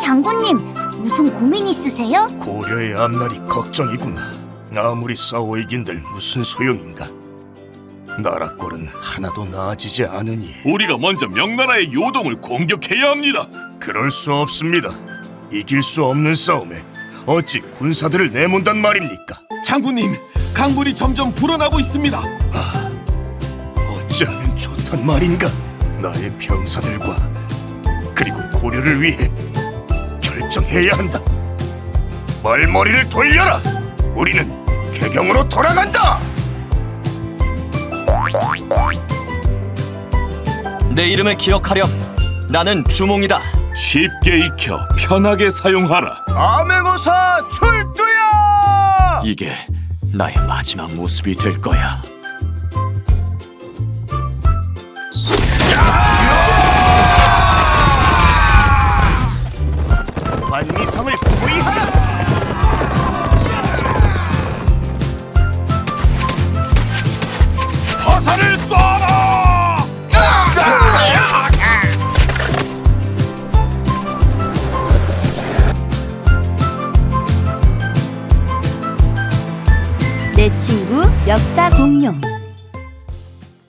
장군님, 무슨 고민 있으세요? 고려의 앞날이 걱정이구나. 아무리 싸워 이긴들 무슨 소용인가? 나라 꼴은 하나도 나아지지 않으니 우리가 먼저 명나라의 요동을 공격해야 합니다. 그럴 수 없습니다. 이길 수 없는 싸움에 어찌 군사들을 내몬단 말입니까? 장군님, 강군이 점점 불어나고 있습니다. 아, 어찌하면 좋단 말인가? 나의 병사들과 그리고 고려를 위해 결정해야 한다. 말머리를 돌려라. 우리는 개경으로 돌아간다. 내 이름을 기억하렴. 나는 주몽이다. 쉽게 익혀 편하게 사용하라. 암행어사 출두야! 이게 나의 마지막 모습이 될 거야. 관미성을 포위하라! 화살을 쏴라! 내 친구 역사 공룡